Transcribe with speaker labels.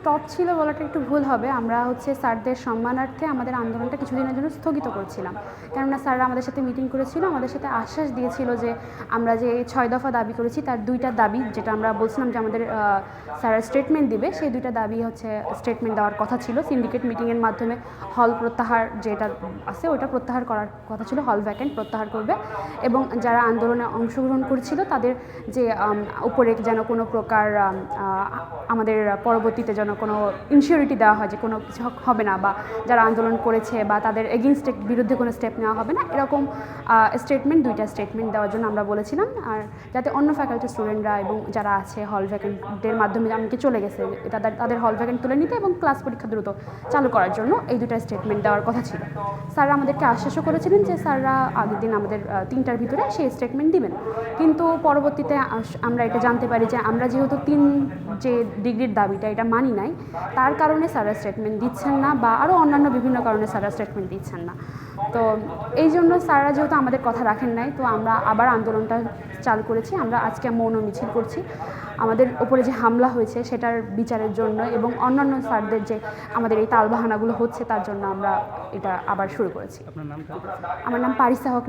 Speaker 1: Stop ছিল বলাটা একটু ভুল হবে। আমরা হচ্ছে স্যারদের সম্মানার্থে আমাদের আন্দোলনটা কিছুদিনের জন্য স্থগিত করছিলাম। কেননা স্যাররা আমাদের সাথে মিটিং করেছিল, আমাদের সাথে আশ্বাস দিয়েছিল যে আমরা যে ছয় দফা দাবি করেছি, তার দুইটা দাবি, যেটা আমরা বলছিলাম যে আমাদের স্যার স্টেটমেন্ট দিবে, সেই দুইটা দাবি হচ্ছে স্টেটমেন্ট দেওয়ার কথা ছিল। সিন্ডিকেট মিটিংয়ের মাধ্যমে হল প্রত্যাহার যেটা আছে ওটা প্রত্যাহার করার কথা ছিল হল ভ্যাকেন্ট প্রত্যাহার করবে। এবং যারা আন্দোলনে অংশগ্রহণ করেছিল, তাদের যে উপরে যেন কোনো প্রকার আমাদের পরবর্তীতে যেন কোনো ইনসিওরিটি দেওয়া হয় যে কোনো কিছু হবে না বা যারা আন্দোলন করেছে বা তাদের এগেনস্টের বিরুদ্ধে কোনো স্টেপ নেওয়া হবে না, এরকম স্টেটমেন্ট দুইটা স্টেটমেন্ট দেওয়ার জন্য আমরা বলেছিলাম। আর যাতে অন্য ফ্যাকাল্টি স্টুডেন্টরা এবং যারা আছে হল ভ্যাকেন্টের মাধ্যমে আমাকে চলে গেছে তাদের তাদের হল ভ্যাকেন্ট তুলে নিতে এবং ক্লাস পরীক্ষা দ্রুত চালু করার জন্য এই দুইটা স্টেটমেন্ট দেওয়ার কথা ছিল। স্যাররা আমাদেরকে আশ্বাসও করেছিলেন যে স্যাররা আগের দিন আমাদের তিনটার ভিতরে সেই স্টেটমেন্ট দিবেন। কিন্তু পরবর্তীতে আমরা এটা জানতে পারি যে আমরা যেহেতু তিন যে ডিগ্রির দাবিটা, এটা মানি নাই। তার কারণে স্যাররা স্টেটমেন্ট দিচ্ছেন না বা আরও অন্যান্য বিভিন্ন কারণে স্যাররা স্টেটমেন্ট দিচ্ছেন না। তো এই জন্য স্যাররা যেহেতু আমাদের কথা রাখেন নাই তো আমরা আবার আন্দোলনটা চালু করেছি। আমরা আজকে মৌন মিছিল করছি। আমাদের ওপরে যে হামলা হয়েছে সেটার বিচারের জন্য এবং অন্যান্য স্যারদের যে আমাদের এই তালবাহানাগুলো হচ্ছে তার জন্য আমরা এটা আবার শুরু করেছি। আমার নাম পারিসা হক